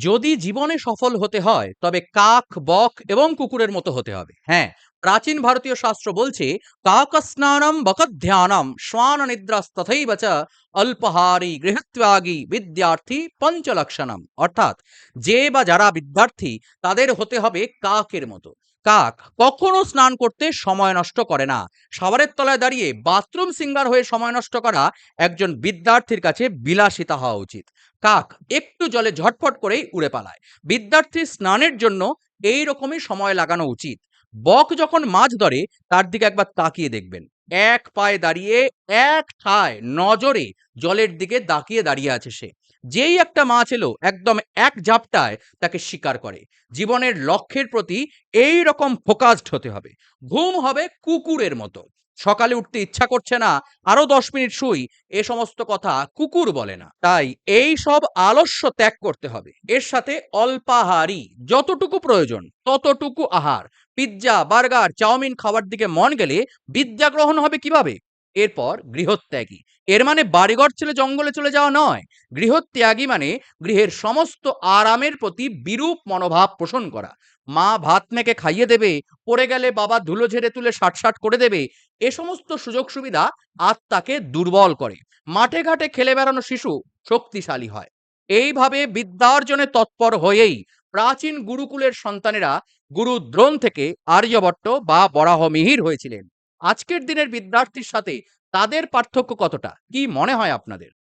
যদি জীবনে সফল হতে হয়, তবে কাক, বক এবং কুকুরের মতো হতে হবে। হ্যাঁ প্রাচীন ভারতীয় শাস্ত্র বলছে, কাকস্নানম বকধ্যানম শ্বান নিদ্রাস্তথৈব চ অল্পহারী গৃহত্যাগী বিদ্যার্থী পঞ্চলক্ষণম। অর্থাৎ, যে বা যারা বিদ্যার্থী, তাদের হতে হবে কাকের মতো। কাক কখনো স্নান করতে সময় নষ্ট করে না। সাভারের তলায় দাঁড়িয়ে বাথরুম সিঙ্গার হয়ে সময় নষ্ট করা একজন বিদ্যার্থীর কাছে বিলাসিতা হওয়া উচিত। কাক একটু জলে ঝটফট করেই উড়ে পালায়। বিদ্যার্থী স্নানের জন্য এই রকমই সময় লাগানো উচিত। বক যখন মাছ ধরে, তার দিকে একবার তাকিয়ে দেখবেন। এক পায়ে দাঁড়িয়ে, এক ঠায় নজরে জলের দিকে তাকিয়ে দাঁড়িয়ে আছে সে। যেই একটা মাছ এলো, একদম এক ঝাপটায় তাকে শিকার করে। জীবনের লক্ষ্যের প্রতি এই রকম ফোকাসড হতে হবে। ঘুম হবে কুকুরের মতো। সকালে উঠতে ইচ্ছা করছে না আরও দশ মিনিট শুই, এ সমস্ত কথা কুকুর বলে না। তাই এই সব আলস্য ত্যাগ করতে হবে। এর সাথে অল্পাহারি যতটুকু প্রয়োজন, ততটুকু আহার। পিৎজা, বার্গার, চাউমিন খাওয়ার দিকে মন গেলে বিদ্যা গ্রহণ হবে কীভাবে? এরপর গৃহত্যাগী। এর মানে বাড়িঘর ছেড়ে জঙ্গলে চলে যাওয়া নয়। গৃহত্যাগী মানে গৃহের সমস্ত আরামের প্রতি বিরূপ মনোভাব পোষণ করা। মা ভাত মেখে খাইয়ে দেবে, পড়ে গেলে বাবা ধুলো ঝেড়ে তুলে ষাট ষাট করে দেবে, এ সমস্ত সুযোগ সুবিধা আত্মাকে দুর্বল করে। মাঠে ঘাটে খেলে বেড়ানো শিশু শক্তিশালী হয়। এইভাবে বিদ্যার্জনে তৎপর হয়েই প্রাচীন গুরুকুলের সন্তানেরা গুরু দ্রোণ থেকে আর্যভট্ট বা বরাহমিহির হয়েছিলেন। আজকের দিনের বিদ্যার্থীর সাথে তাদের পার্থক্য কতটা? কি মনে হয় আপনাদের?